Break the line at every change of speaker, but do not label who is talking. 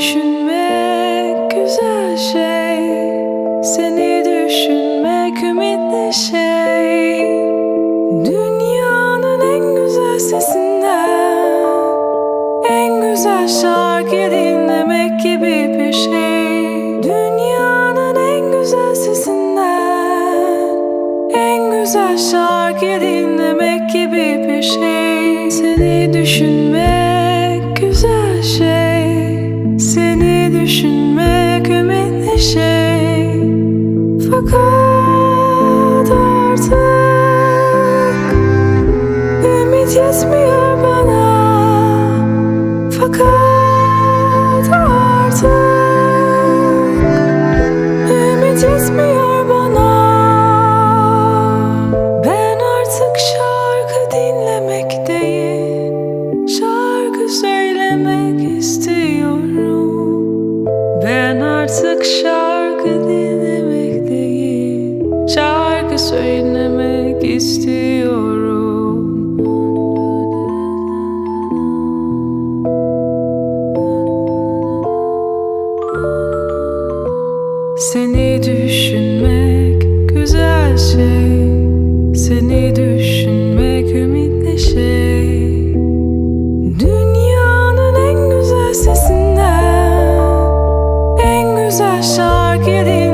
Düşünmek güzel şey. Seni düşünmek ümitli şey. Dünyanın en güzel sesinden En güzel şarkı dinlemek gibi bir şey. Dünyanın en güzel sesinden En güzel şarkı dinlemek gibi bir şey. Seni düşünmek Fakat artık Ümit yetmiyor bana. Fakat artık Ümit yetmiyor bana. Ben artık şarkı dinlemek değil Şarkı söylemek istiyorum. Ben artık şarkı dinlemek şarkı söylemek istiyorum. Seni düşünmek güzel şey. Seni düşünmek ümitli şey. Dünyanın en güzel sesinden En güzel şarkı değil